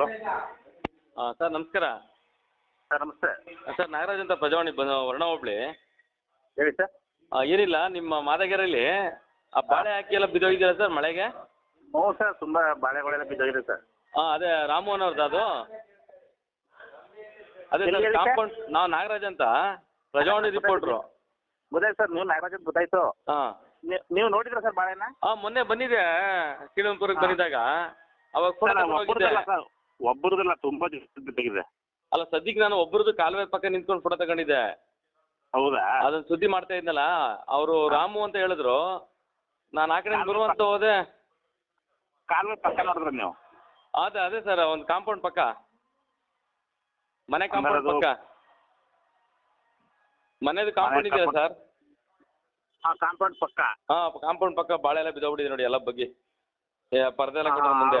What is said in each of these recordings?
Hello. ಹಾಂ sir ನಮಸ್ಕಾರ. Sir ನಮಸ್ತೆ. ಸರ್ ನಾಗರಾಜ್ ಅಂತ ಪ್ರಜಾವಾಣಿ ವರ್ಣ ಹೋಬ್ಳಿ. ಹೇಳಿ ಸರ್. ಏನಿಲ್ಲ ನಿಮ್ಮ ಮಾದಗೆರೆಯಲ್ಲಿ ಆ ಬಾಳೆ ಹಾಕಿ ಎಲ್ಲ ಬಿದ್ದೋಗಿದ್ದೀರಾ ಸರ್ ಮಳೆಗೆ? ಹ್ಞೂ ಸರ್ ತುಂಬ ಬಾಳೆಗಳೆಲ್ಲ ಬಿದ್ದೋಗಿದೆ ಸರ್. ಹಾಂ ಅದೇ ರಾಮೋಹನ್ ಅವ್ರದ್ದು ಅದು. ಅದೇ ಸರ್ ಕಾಂಪೌಂಡ್ ನಾವು ನಾಗರಾಜ್ ಅಂತ ಪ್ರಜಾವಾಣಿ ರಿಪೋರ್ಟ್ರು ಗೊತ್ತಾಯ್ತು ಸರ್ ನೀವು ನಾಗರಾಜ್ ಅಂತ ಗೊತ್ತಾಯ್ತು ಹಾಂ ನೀ- ನೀವು ನೋಡಿದ್ರ ಸರ್ ಬಾಳೆನ? ಹಾಂ ಮೊನ್ನೆ ಬಂದಿದೆ ಶ್ರೀರಂಗಪುರಕ್ಕೆ ಹಾ. ಬಂದಿದ್ದಾಗ. ಅವಾಗ ಫೋಟೋ ತಗೊಂಡು ಹೋಗಿದ್ದೆ. ಸರ್. ಒಬ್ಬರದಲ್ಲ ತುಂಬಾ ದಿವಸ ಬಿದ್ದೋಗಿದೆ ಅಲ್ಲ ಸದ್ಯಕ್ಕೆ ನಾನು ಒಬ್ಬರದ್ದು ಕಾಲುವೆ ಪಕ್ಕ ನಿಂತ್ಕೊಂಡು ಫೋಟೋ ತಗೊಂಡಿದ್ದೆ. ಹೌದಾ? ಅದನ್ನ ಸುದ್ದಿ ಮಾಡ್ತಾ ಇದ್ನಲ್ಲ ಅವರು ರಾಮು ಅಂತ ಹೇಳಿದ್ರು. ನಾನು ಆ ಕಡೆ ಬರುವಂತ ಹೋದೆ. ಕಾಲುವೆ ಪಕ್ಕ ನೋಡಿದ್ರೆ ನೀವು? ಅದೇ ಅದೇ ಸರ್ ಒಂದು ಕಾಂಪೌಂಡ್ ಪಕ್ಕ. ಮನೆ ಕಾಂಪೌಂಡ್ ಪಕ್ಕ. ಮನೆದು ಕಾಂಪೌಂಡ್ ಇದೆಯಾ ಸರ್? ಹಾ ಕಾಂಪೌಂಡ್ ಪಕ್ಕ. ಹಾ ಕಾಂಪೌಂಡ್ ಪಕ್ಕ ಬಾಳೆ ಎಲ್ಲ ಬಿದ್ದೋಗ್ಬಿಟ್ಟಿದೆ ನೋಡಿ ಎಲ್ಲ ಬಗ್ಗೆ. ಪರದೆ ಪರ್ದೆ ಎಲ್ಲ ಕಟ್ಟೋ ಮುಂದೆ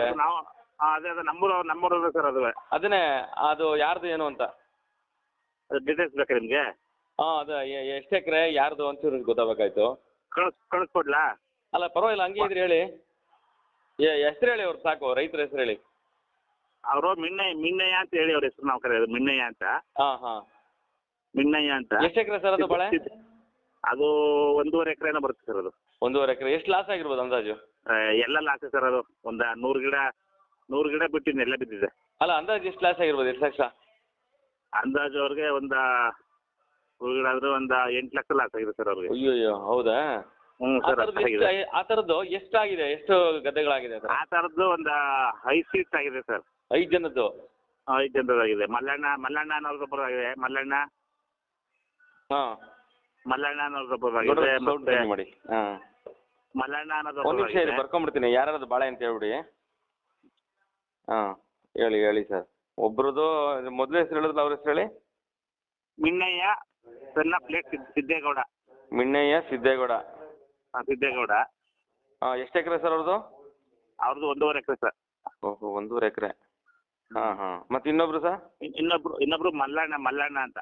ಹಾಂ ಅದೇ ಅದೇ ನಮ್ಮೂರು ನಮ್ಮೂರು ಸರ್ ಅದುವೆ. ಅದನ್ನೇ ಅದು ಯಾರ್ದು ಏನು ಅಂತ? ಅದು ಡೀಟೇಲ್ಸ್ ಬೇಕಾ ನಿಮಗೆ? ಹಾಂ ಅದು ಎಷ್ಟು ಎಕರೆ ಯಾರ್ದು ಒಂಚೂರು ಗೊತ್ತಾಗಬೇಕಾಯ್ತು. ಕಳಿಸ್ ಕಳಿಸ್ಕೊಡ್ಲಾ? ಅಲ್ಲ ಪರವಾಗಿಲ್ಲ ಹಂಗೆ ಇದ್ರೆ ಹೇಳಿ. ಏ ಹೆಸ್ರು ಹೇಳಿ ಅವ್ರು ಸಾಕು ರೈತರ ಹೆಸ್ರು ಹೇಳಿ. ಅವರು ಮಿಣ್ಣಯ್ಯ ಮಿಣ್ಣಯ್ಯ ಅಂತ ಹೇಳಿ ಅವ್ರ ಹೆಸರು ನಾವು ಕರೆಯೋದು ಮಿಣ್ಣಯ್ಯ ಅಂತ. ಹಾಂ ಹಾಂ. ಮಿನ್ನಯ್ಯ ಅಂತ. ಎಷ್ಟು ಎಕರೆ ಸರ್ ಅದು ಬಾಳೆ? ಅದು ಒಂದೂವರೆ ಎಕರೆನ ಬರುತ್ತೆ ಸರ್ ಅದು. ಒಂದೂವರೆ ಎಕರೆ. ಎಷ್ಟು ಲಾಸ್ ಆಗಿರ್ಬೋದು ಅಂದಾಜು? ಆ, ಎಲ್ಲ ಲಾಸ್ ಸರ್ ಅದು. ಒಂದು ನೂರು ಗಿಡ ನೂರು ಗಿಡ ಬಿಟ್ಟಿದ್ದೆ ಎಲ್ಲ ಬಿದ್ದಿದೆ. ಅಲ್ಲ ಅಂದಾಜು ಎಷ್ಟು ಲಾಸ್ ಆಗಿರ್ಬೋದು ಎಷ್ಟು ಲಕ್ಷ? ಅಂದಾಜು ಅವ್ರಿಗೆ ಒಂದ ನೂರು ಗಿಡ ಆದ್ರೆ ಒಂದ ಎಂಟು ಲಕ್ಷ ಲಾಸ್ ಆಗಿದೆ ಸರ್ ಅವ್ರಿಗೆ. ಅಯ್ಯೋ ಅಯ್ಯೋ ಹೌದಾ ಹ್ಞೂ ಆ ತರದ್ದು ಥರದ್ದು ಎಷ್ಟು ಅಷ್ಟಾಗಿದೆ ಆ ಥರದ್ದು ಎಷ್ಟಾಗಿದೆ ಎಷ್ಟು ಗದ್ದೆಗಳಾಗಿದೆ ಸರ್ ಆ ತರದ್ದು ಒಂದು ಐದು ಸೀಟ್ ಆಗಿದೆ ಸರ್ ಐದು ಜನದ್ದು? ಐದು ಜನದಾಗಿದೆ ಮಲ್ಲಣ್ಣ ಮಲ್ಲಣ್ಣ ಅನ್ನೋರ್ದೊಬ್ಬರು ಆಗಿದೆ. ಮಲ್ಲಣ್ಣ. ಹಾಂ. ಮಲ್ಲಣ್ಣ ಅನ್ನೋರ್ದೊಬ್ಬರು ದೊಡ್ಡ ಆಗಿದೆ. ಮತ್ತೆ ಮಾಡಿ. ಹಾಂ. ಮಲ್ಲಣ್ಣ ಒಂದು ನಿಮಿಷ ಆಗಿದೆ. ಬರ್ಕೊಂಬಿಡ್ತೀನಿ ಯಾರ್ಯಾರದು ಬಾಳೆ ಅಂತ ಹೇಳ್ಬಿಡಿ. ಹಾಂ ಹೇಳಿ ಹೇಳಿ ಸರ್ ಒಬ್ರದ್ದು ಮೊದಲ ಹೆಸರು ಹೇಳಿದ್ರಲ್ಲ ಅವ್ರ ಹೆಸರು ಹೇಳಿ? ಮಿಣ್ಣಯ್ಯ ಸಣ್ಣ ಪ್ಲೇಟ್ ಸಿದ್ದೇಗೌಡ. ಮಿಣ್ಣಯ್ಯ ಸಿದ್ದೇಗೌಡ. ಆ, ಸಿದ್ದೇಗೌಡ. ಹಾಂ ಎಷ್ಟು ಎಕರೆ ಸರ್ ಅವ್ರದ್ದು? ಅವ್ರದ್ದು ಒಂದೂವರೆ ಎಕರೆ ಸರ್ ಓಹೋ ಒಂದೂವರೆ ಎಕರೆ. ಹಾಂ ಹಾಂ. ಮತ್ತು ಇನ್ನೊಬ್ರು ಸರ್ ಇನ್- ಇನ್ನೊಬ್ರು ಇನ್ನೊಬ್ರು ಮಲ್ಲಣ್ಣ ಮಲ್ಲಣ್ಣ ಅಂತ.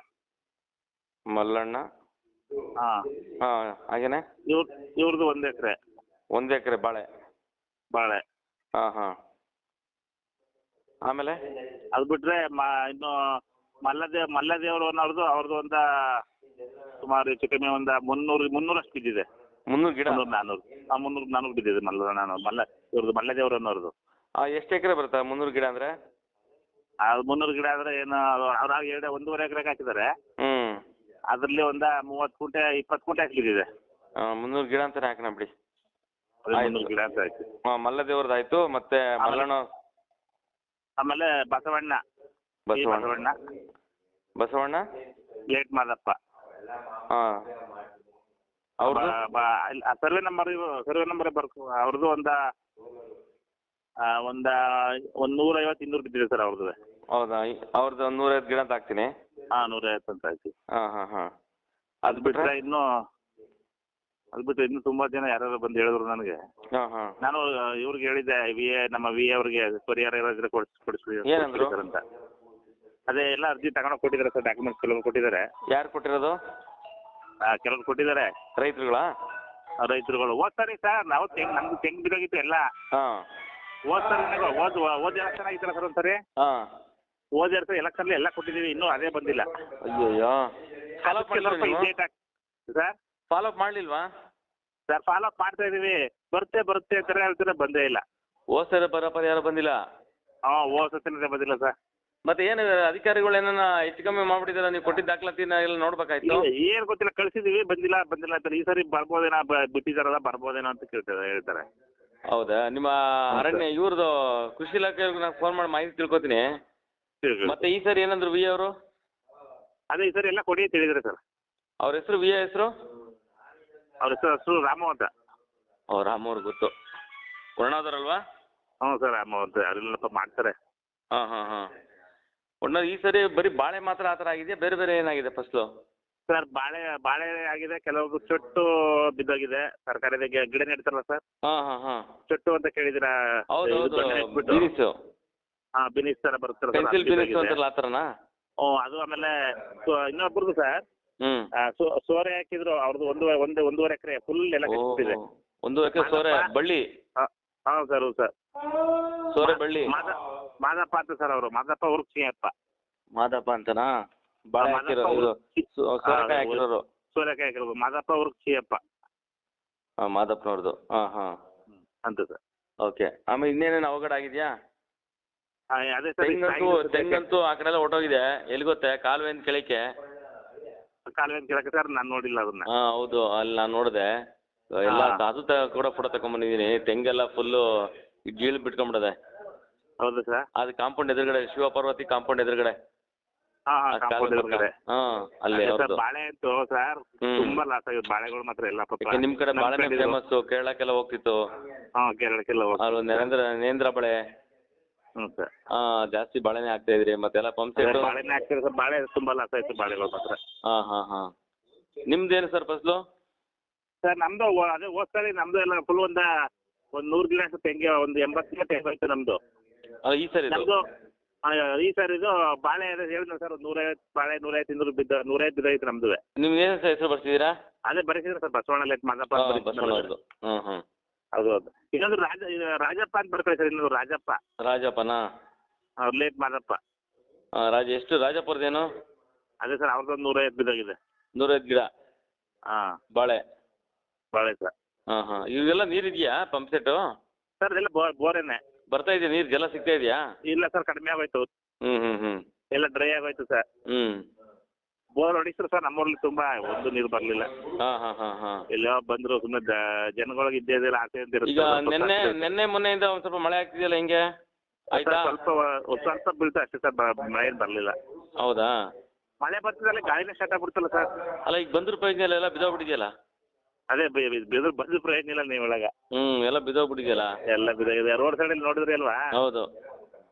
ಮಲ್ಲಣ್ಣ? ಹಾಂ. ಹಾಂ ಹಾಗೇನೆ? ಇವ್ರ ಇವ್ರದ್ದು ಒಂದು ಎಕರೆ. ಒಂದು ಎಕರೆ ಬಾಳೆ. ಬಾಳೆ. ಹಾಂ ಹಾಂ. ಆಮೇಲೆ? ಅದು ಬಿಟ್ರೆ ಮ ಇನ್ನು ಮಲ್ಲದೇ ಮಲ್ಲದೇವರು ಅನ್ನೋರ್ದು ಅವ್ರದ್ದು ಒಂದ ಸುಮಾರು ಹೆಚ್ಚು ಕಮ್ಮಿ ಒಂದು ಮುನ್ನೂರು ಮುನ್ನೂರಷ್ಟು ಬಿದ್ದಿದೆ. ಮುನ್ನೂರು ಗಿಡ? ಮುನ್ನೂರು ನಾನ್ನೂರು ಹಾಂ ಮುನ್ನೂರು ನಾನ್ನೂರು ಬಿದ್ದಿದೆ ಮಲ್ಲ ನಾನು ಮಲ್ಲ ಇವ್ರದ್ದು ಮಲ್ಲದೇವರು ಅನ್ನೋರ್ದು. ಎಷ್ಟು ಎಕರೆ ಬರುತ್ತೆ ಮುನ್ನೂರು ಗಿಡ ಅಂದ್ರೆ? ಅದು ಮುನ್ನೂರು ಗಿಡ ಅಂದ್ರೆ ಏನು ಅವ್ರು ಎರಡೇ ಒಂದೂವರೆ ಎಕರೆ ಹಾಕಿದ್ದಾರೆ. ಹ್ಮ್. ಅದರಲ್ಲಿ ಒಂದ ಮೂವತ್ತು ಕುಂಟೆ ಇಪ್ಪತ್ತು ಕುಂಟೆ ಹಾಕಿ ಬಿದ್ದಿದೆ. ಮುನ್ನೂರು ಗಿಡ ಅಂತಾನೆ ಹಾಕೋಣ ಬಿಡಿ. ಮುನ್ನೂರು ಗಿಡ ಅಂತ ಹಾಕಿ. ಹಾಂ ಮಲ್ಲದೇವ್ರದ್ದು ಆಯಿತು ಮತ್ತೆ ಮಲ್ಲಣ್ಣ ಆಮೇಲೆ ಬಸವಣ್ಣ. ಬಸವಣ್ಣ. ಬಸವಣ್ಣ. ಬಸವಣ್ಣ? ಲೇಟ್ ಮಾದಪ್ಪ. ಹಾಂ. ಅವ್ರದ್ದು ಸರ್ವೆ ನಂಬರ್ ಸರ್ವೆ ನಂಬರ್ ಬರ್ಕೊ ಅವ್ರದ್ದು ಒಂದ್ ಒಂದ್ ನೂರ ನೂರೈವತ್ತು ಇನ್ನೂರು ಬಿದ್ದಿದೆ ಸರ್ ಅವ್ರದ್ದು ಹೌದಾ? ಅವ್ರದ್ದು ಒಂದು ನೂರೈವತ್ತು ಗಿಡ ಅಂತ ಹಾಕ್ತೀನಿ. ಹಾ ನೂರೈವತ್ ಅಂತ ಹಾಕಿ. ಹಾ ಹಾ ಹಾ. ಅದ್ ಬಿಟ್ರೆ ಇನ್ನೂ ಅದು ಬಿಟ್ಟು ಇನ್ನು ತುಂಬಾ ಜನ ಯಾರ್ಯಾರು ಬಂದು ಹೇಳಿದ್ರು ನನಗೆ. ಹಾಂ ಹಾಂ. ನಾನು ಇವ್ರಿಗೆ ಹೇಳಿದ್ದೆ ವಿ ಎ ನಮ್ಮ ವಿ ಎ ಅವ್ರಿಗೆ ಪರಿಹಾರ ಏನಾದ್ರೆ ಕೊಡಿಸ್ ಅಂತ ಅದೇ ಎಲ್ಲ ಅರ್ಜಿ ತಗೊಂಡೋಗಿ ಕೊಟ್ಟಿದ್ದಾರೆ ಸರ್ ಡಾಕ್ಯುಮೆಂಟ್ಸ್ ಕೆಲವರು ಕೊಟ್ಟಿದ್ದಾರೆ. ಯಾರು ಕೊಟ್ಟಿರೋದು? ಕೆಲವರು ಕೆಲವ್ರು ಕೊಟ್ಟಿದ್ದಾರೆ. ರೈತರುಗಳಾ? ಆ ರೈತರುಗಳು. ಓದ್ತಾರೆ ಸರ್ ನಾವು ತೆಂಗ್ ನಮ್ದು ತೆಂಗ್ ಬಿದ್ದೋಗಿತ್ತು ಎಲ್ಲ. ಹಾಂ. ಓದ್ತಾರೆ ಓದ್ ಓದ್ ಎಲೆಕ್ಷನ್ ಆಗಿತ್ತಲ್ಲ ಸರ್ ಒಂದ್ಸರಿ? ಹಾಂ. ಓದ್ ಎಲೆಕ್ಷನ್ ಎಲೆಕ್ಷನ್ ಎಲ್ಲ ಕೊಟ್ಟಿದ್ದೀವಿ ಇನ್ನೂ ಅದೇ ಬಂದಿಲ್ಲ. ಅಯ್ಯೋ follow up sir? Follow up ಮಾಡಲಿಲ್ವಾ? Sir follow up ಮಾಡ್ತಾ ಇದೀವಿ ಬರುತ್ತೆ ಬರುತ್ತೆ ಅಂತಾರೆ ಹೇಳ್ತಾರೆ ಬಂದೇ ಇಲ್ಲ. ಹೋದ ಬರೋ ಪರಿಹಾರ ಬಂದಿಲ್ಲ? ಹಾ ಹೋದ ಸತಿನೇ ಬಂದಿಲ್ಲ ಸರ್. ಮತ್ತೆ ಏನು ಅಧಿಕಾರಿಗಳು ಏನನ್ನ ಹೆಚ್ಚು ಕಮ್ಮಿ ಮಾಡ್ಬಿಟ್ಟಿದಾರ? ನೀವು ಕೊಟ್ಟಿದ್ದ ದಾಖಲಾತಿನ ಎಲ್ಲ ನೋಡ್ಬೇಕಾಯ್ತು? ಏನ್ ಗೊತ್ತಿಲ್ಲ ಕಳ್ಸಿದೀವಿ ಬಂದಿಲ್ಲ ಬಂದಿಲ್ಲ ಅಂತಾರೆ ಈ ಸರಿ ಬರ್ಬೋದೇನೋ ಬಿಟ್ಟಿದಾರಲ್ಲ ಬರ್ಬೋದೇನೋ ಅಂತ ಕೇಳ್ತಾರೆ ಹೇಳ್ತಾರೆ. ಹೌದಾ? ನಿಮ್ಮ ಅರಣ್ಯ ಇವ್ರದ್ದು ಕೃಷಿ ಇಲಾಖೆಯವ್ರಿಗೆ ನಾನು ಫೋನ್ ಮಾಡಿ ಮಾಹಿತಿ ತಿಳ್ಕೊತೀನಿ. ಮತ್ತೆ ಈ ಸರಿ ಏನಂದ್ರು ವಿ ಅವರು? ಅದೇ ಈ ಸರಿ ಎಲ್ಲ ಕೊಡಿ ಅಂತ ಹೇಳಿದ್ರೆ ಸರ್. ಅವ್ರ ಹೆಸರು ವಿ ಹೆಸರು? ಅವ್ರ ಹೆಸರು ಹೆಸರು ರಾಮು ಅಂತ. ಅವ್ರ ರಾಮವ್ರು ಗೊತ್ತು ಅಲ್ವಾ? ಹ್ಞೂ ಸರ್ ರಾಮು ಅಂತ. ಅವರೆಲ್ಲಪ್ಪ ಮಾಡ್ತಾರೆ. ಹಾಂ ಹಾಂ ಹಾಂ. ಒಟ್ಟು ಈ ಸರಿ ಬರೀ ಬಾಳೆ ಮಾತ್ರ ಆ ಥರ ಆಗಿದೆಯಾ? ಬೇರೆ ಬೇರೆ ಏನಾಗಿದೆ ಫಸ್ಲು ಸರ್ ಬಾಳೆ ಬಾಳೆ ಆಗಿದೆ ಕೆಲವೊಬ್ರು ಚೊಟ್ಟು ಬಿದ್ದೋಗಿದೆ. ತರಕಾರಿ ಗಿಡ ನೆಡ್ತಾರಲ್ಲ ಸರ್? ಹಾಂ ಹಾಂ ಹಾಂ. ಚೊಟ್ಟು ಅಂತ ಕೇಳಿದಿರಾ ಹೌದು ಹೌದು. ಹಾ ಬೀನಿಸು. ಹಾಂ ಬಿನಿಸ್ ಥರ ಬರುತ್ತಲ್ಲ ಸರ್ ಪೆನ್ಸಿಲ್ ಅದು ಬೀನಿಸು ಬಿದ್ದೋಗಿದೆ. ಅಂತಾರಲ್ಲ ಆ ಥರನಾ? ಹ್ಞೂ ಅದು ಆಮೇಲೆ ಸೊ- ಇನ್ನೊಬ್ರದ್ದು ಸರ್. ಸೋರೆ ಹಾಕಿದ್ರು ಅವ್ರದ್ದು ಒಂದು ಒಂದು ಒಂದೂವರೆ ಎಕರೆ ಫುಲ್ ಎಲ್ಲ ಓ ಒಂದು ಎಕರೆ ಸೋರೆ ಬಳ್ಳಿ? ಹಾ ಸರ್ ಹೌದು ಸರ್. ಸೋರೆ ಬಳ್ಳಿ? ಮಾದ ಮಾದಪ್ಪ ಅಂತ ಸರ್ ಅವರು ಮಾದಪ್ಪ ಉರ್ಕ್ಷಿಯಪ್ಪ ಮಾದಪ್ಪ ಅಂತನಾ? ಬಾಳ ಹಾಕಿರೋ ಇದು ಸು- ಸೋರೆಕಾಯಿ ಹಾಕಿರೋರು. ಸೋರೆಕಾಯಿ ಹಾಕಿರೋದು ಮಾದಪ್ಪ ಉರ್ಕ್ಷಿಯಪ್ಪ ಹಾ ಮಾದಪ್ಪನವ್ರದ್ದು ಹಾ ಹಾ. ಅಂತ ಸರ್. ಓಕೆ. ಆಮೇಲೆ ಇನ್ನೇನೇನು ಅವಘಡ ಆಗಿದ್ಯಾ? ತೆಂಗಂತೂ ತೆಂಗಂತೂ ಆ ಕಡೆ ಎಲ್ಲ ಹೊಟ್ಟೋಗಿದೆ ಎಲ್ಲಿ ಗೊತ್ತೇ? ಕಾಲುವೆ ಕೆಳಕ್ಕೆ. ಕಾಲುವೆ ಕೇಳಕ್ಕೆ ಸರ್ ನಾನು ನೋಡಿಲ್ಲ ಅದನ್ನ. ಹಾಂ ಹೌದು ಅಲ್ಲಿ ನಾನು ನೋಡಿದೆ. ಎಲ್ಲ ಹಾ. ಅದು ತ ಕೂಡ ಫೋಟೋ ತಗೊಂಬಂದಿದ್ದೀನಿ. ತೆಂಗೆಲ್ಲ ಫುಲ್ಲು ಗೀಳು ಬಿಟ್ಕೊಂಡ್ಬಿಡದೆ ಹೌದು ಸರ್. ಅದು ಕಾಂಪೌಂಡ್ ಎದುರುಗಡೆ ಶಿವಪಾರ್ವತಿ ಕಾಂಪೌಂಡ್ ಎದುರುಗಡೆ. ಹಾ ಹಾ ಕಾಂಪೌಂಡ್ ಎದುರುಗಡೆ. ಹಾ ಅಲ್ಲಿ ಅದೇ ಸರ್ ಅವ್ರದ್ದು ಬಾಳೆ ಅಂತೂ ಸರ್ ಹ್ಮ್. ತುಂಬಾ ಲಾಸ್ ಆಗಿತ್ತು ಬಾಳೆಗಳು ಮಾತ್ರ ಎಲ್ಲ ಪಾಪ ಯಾಕೆ ನಿಮ್ಮ ಕಡೆ ನಮ್ ಬಾಳೆನೇ ಫೇಮಸ್ ಕೇರಳಕ್ಕೆಲ್ಲ ಹೋಗ್ತಿತ್ತು. ಹಾ ಕೇರಳಕ್ಕೆಲ್ಲ ಹೋಗಿ ಅಲ್ಲಿ ನರೇಂದ್ರ ನೇಂದ್ರ ಬಳೆ ಹ್ಞೂ ಸರ್ ಹಾಂ ಜಾಸ್ತಿ ಬಾಳೆನೇ ಹಾಕ್ತಾ ಇದ್ರಿ ಮತ್ತೆಲ್ಲ ಪಂಪ್ ಸೆಟ್ ಬಾಳೆನೇ ಹಾಕ್ತೀರಿ ಸರ್ ಬಾಳೆ ತುಂಬಾ ಲಾಸ್ ಆಯ್ತು ಬಾಳೆಗಳು ಮಾತ್ರ. ಹಾ ಹಾ ಹಾಂ. ನಿಮ್ದೇನು ಸರ್ ಫಸಲು? ಸರ್ ನಮ್ದು ಅದೇ ಹೋದ್ ಸರಿ ನಮ್ದು ಎಲ್ಲ ಫುಲ್ ಒಂದ ಒಂದ್ ನೂರು ಗಿಡ ತೆಂಗೆ ಒಂದು ಎಂಬತ್ತು ಗಿಡ ತೆಂಗು ಆಯ್ತು ನಮ್ದು. ಅಲ್ಲ ಈ ಸರಿ ಇದು? ಈ ಸರ್ ಇದು ಬಾಳೆ ಅದೇ ಹೇಳಿದ್ನ ಸರ್ ಒಂದು ನೂರೈವತ್ತು ಬಾಳೆ ನೂರೈವತ್ತು ಇನ್ನೂರು ಬಿದ್ದ ನೂರೈವತ್ತು ಬಿದ್ದೈತೆ ನಮ್ದು ನಿಮ್ಗೆ ಏನು ಹೆಸರು ಬರ್ತಿದ್ದೀರಾ ಅದೇ ಬರೀತಿದ್ರು ಸರ್ ಬಸವಣ್ಣ ಲೇಟ್ ಮಾದಪ್ಪ ಅಂತ ಹ್ಮ್ ಬಸವಣ್ಣವ್ರದ್ದು ಹ್ಞೂ ಹ್ಞೂ ಹೌದು ಹೌದು. ಇನ್ನೊಂದು ರಾಜ ಇದು ರಾಜಪ್ಪ ಅಂತ ಬರ್ತಾರೆ ಸರ್ ಇನ್ನೊಂದು ರಾಜಪ್ಪ. ರಾಜಪ್ಪನಾ? ಅವ್ರು ಲೇಟ್ ಮಾದಪ್ಪ. ಹಾಂ ರಾಜ ಎಷ್ಟು ರಾಜಪ್ಪರದೇನು? ಅದೇ ಸರ್ ಅವ್ರದ್ದೊಂದು ನೂರೈವತ್ತು ಬಿದ್ದೋಗಿದೆ ನೂರೈದು ಗಿಡ? ಹಾಂ ಬಾಳೆ? ಬಾಳೆ ಸರ್. ಹಾಂ ಹಾಂ. ಇವೆಲ್ಲ ನೀರು ಇದೆಯಾ ಪಂಪ್ ಸೆಟ್ಟು? ಸರ್ ಇದೆಲ್ಲ ಬೋರ್ ಬೋರೇನೆ. ಬರ್ತಾ ಇದೆಯಾ ನೀರು ಜಲ ಸಿಗ್ತಾ ಇದೆಯಾ? ಇಲ್ಲ ಸರ್ ಕಡಿಮೆ ಆಗೋಯ್ತು. ಹ್ಞೂ ಹ್ಞೂ ಹ್ಞೂ ಎಲ್ಲ ಡ್ರೈ ಆಗೋಯ್ತು ಸರ್. ಹ್ಞೂ ಬೋರ್ ಹೊಡಿಸ್ರು ಸರ್ ನಮ್ಮೂರಲ್ಲಿ ತುಂಬಾ ಒಂದು ನೀರು ಬರ್ಲಿಲ್ಲ. ಹಾ ಹಾ ಹಾ ಹಾ. ಎಲ್ಲ ಬಂದ್ರು ಸುಮ್ಮನೆ ಜನಗಳಿಗೆ ಇದ್ದೇ ಇದೆಯಲ್ಲ ಆಸೆ ಅಂತ. ಈಗ ನಿನ್ನೆ ನಿನ್ನೆ ಮೊನ್ನೆಯಿಂದ ಒಂದ್ ಸ್ವಲ್ಪ ಮಳೆ ಆಗ್ತಿದೆಯಲ್ಲ ಹಿಂಗೆ? ಆಯ್ತಾ? ಸ್ವಲ್ಪ ಸ್ವಲ್ಪ ಬೀಳ್ತಾ ಅಷ್ಟೇ ಸರ್ ಮಳೆ ಏನ್ ಬರ್ಲಿಲ್ಲ. ಹೌದಾ? ಮಳೆ ಬರ್ತಿದ್ರೆ ಗಾಳಿನೇ ಸ್ಟಾರ್ಟ್ ಆಗ್ಬಿಡ್ತಲ್ಲ ಸರ್. ಅಲ್ಲ ಈಗ ಬಂದ್ರ ಪ್ರಯೋಜನ ಎಲ್ಲ ಬಿದ್ದೋಗ್ಬಿಟ್ಟಿದೆಯಲ್ಲ? ಅದೇ ಬಿದ್ರು ಬಂದು ಪ್ರಯೋಜನ ಇಲ್ಲ ನೀವು ಒಳಗ ಹ್ಮ್ ಎಲ್ಲ ಬಿದ್ದೋಗ್ಬಿಟ್ಟಿದೆಯಲ್ಲ? ಎಲ್ಲ ಬಿದ್ದಾಗಿದೆ. ರೋಡ್ ಸೈಡಲ್ಲಿ ನೋಡಿದ್ರಿ ಅಲ್ವಾ? ಹೌದು.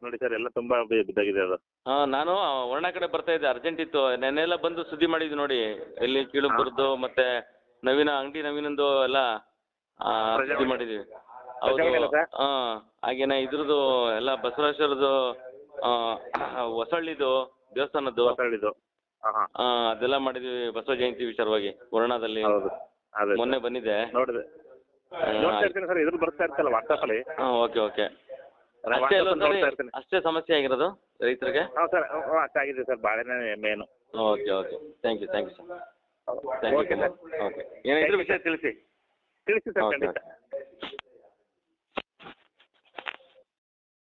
ನೋಡಿ ಸರ್ ಎಲ್ಲ ತುಂಬಾ ಬಿ- ಬಿದ್ದಾಗಿದೆ ಅದು. ಹಾ ನಾನು ವರ್ಣ ಕಡೆ ಬರ್ತಾ ಇದ್ದೆ ಅರ್ಜೆಂಟ್ ಇತ್ತು. ನೆನ್ನೆಲ್ಲ ಬಂದು ಸುದ್ದಿ ಮಾಡಿದ್ವಿ ನೋಡಿ. ಎಲ್ಲಿ ಕೀಳುಪುರದ್ದು ಮತ್ತೆ ನವೀನ ಅಂಗಡಿ ನವೀನಂದು ಎಲ್ಲ ಆ, ಸುದ್ದಿ. ಮಾಡಿದ್ವಿ. ಹೌದು ಹಾ ಹಾಗೇನ ಹಾಂ ಹಾಗೇನೆ ಇದ್ರದ್ದು ಎಲ್ಲ ಬಸವೇಶ್ವರದ್ದು ಹೊಸಳ್ಳಿದು ದೇವಸ್ಥಾನದ್ದು. ಮಾತಾಡಿದ್ದು ಹಾ ಹಾ. ಆ, ಅದೆಲ್ಲ ಮಾಡಿದ್ವಿ ಬಸವ ಜಯಂತಿ ವಿಚಾರವಾಗಿ ವರ್ಣದಲ್ಲಿ ಹೌದು. ಅದೇ ಮೊನ್ನೆ ಬಂದಿದ್ದೆ. ನೋಡಿದೆ. ನೋಡ್ತಾ ಇರ್ತೀನಿ ಸರ್ ಇದ್ರ ಬರ್ತಾ ಇರ್ತಲ್ಲ ವಾಟ್ಸಪ್ ಅಲ್ಲಿ ಹಾಂ ಓಕೆ ಓಕೆ. ಅಷ್ಟೇ ಅಲ್ವಾ ನೋಡ್ತಾ ಇರ್ತೀನಿ. ಅಷ್ಟೇ ಸಮಸ್ಯೆ ಆಗಿರೋದು ರೈತರಿಗೆ? ಹಾ ಸರ್ ಹ್ಞೂ ಅಷ್ಟಾಗಿದೆ ಸರ್ ಬಾಳೆನೇ main. Okay okay. Thank you thank you sir thank okay you okay ಏನಿದ್ರು ವಿಷಯ ತಿಳಿಸಿ. ತಿಳಿಸಿ ಸರ್ ಖಂಡಿತ.